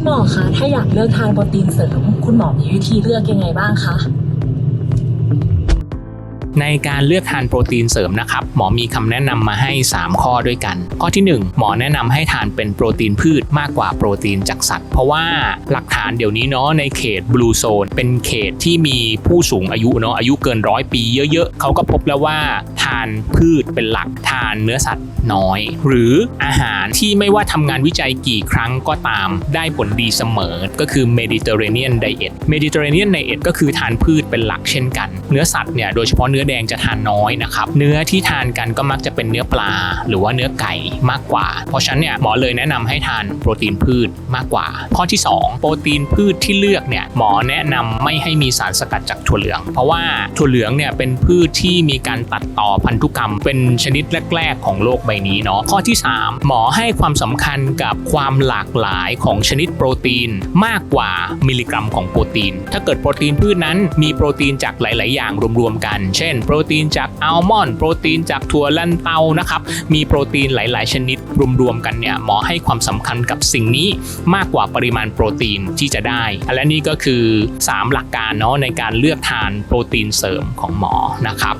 คุณหมอคะ ถ้าอยากเลือกทานโปรตีนเสริม คุณหมอมีวิธีเลือกยังไงบ้างคะ ในการเลือกทานโปรตีนเสริมนะครับ หมอมีคำแนะนำมาให้ 3 ข้อด้วยกัน ข้อที่ 1 หมอแนะนำให้ทานเป็นโปรตีนพืชมากกว่าโปรตีนจากสัตว์ เพราะว่าหลักฐานเดี๋ยวนี้เนาะในเขตบลูโซนเป็นเขตที่มีผู้สูงอายุเนาะอายุเกินร้อยปีเยอะๆเขาก็พบแล้วว่าทานพืชเป็นหลักทานเนื้อสัตว์น้อย หรืออาหารที่ไม่ว่าทำงานวิจัยกี่ครั้งก็ตาม ได้ผลดีเสมอ ก็คือ Mediterranean Diet Mediterranean Diet ก็คือทานพืชเป็นหลักเช่นกัน เนื้อสัตว์เนี่ยโดยเฉพาะเนื้ออแดงจะทานน้อยนะครับ เนื้อที่ทานกันก็มักจะเป็นเนื้อปลา หรือว่าเนื้อไก่มากกว่า เพราะฉะนั้นเนี่ยหมอเลยแนะนำให้ทานโปรตีนพืชมากกว่า ข้อที่ 2 โปรตีนพืชที่เลือกเนี่ยหมอแนะนำไม่ให้มีสารสกัดจากถั่วเหลือง เพราะว่าถั่วเหลืองเนี่ยเป็นพืชที่มีการตัดต่อพันธุกรรม เป็นชนิดแรก ๆ ของโลกใบนี้เนาะข้อที่ 3 หมอให้ความสำคัญกับความหลากหลายของชนิดโปรตีนมากกว่ามิลลิกรัมของโปรตีน ถ้าเกิดโปรตีนพืชนั้นมีโปรตีนจากหลาย ๆ อย่างรวม ๆ กัน เช่นโปรตีนจากอัลมอนด์โปรตีนจากถั่วลันเตานะครับมีโปรตีนหลาย ๆ ชนิดรวมๆกันเนี่ยหมอให้ความสำคัญกับสิ่งนี้มากกว่าปริมาณโปรตีนที่จะได้ และนี่ก็คือ 3 หลักการเนาะในการเลือกทานโปรตีนเสริมของหมอนะครับ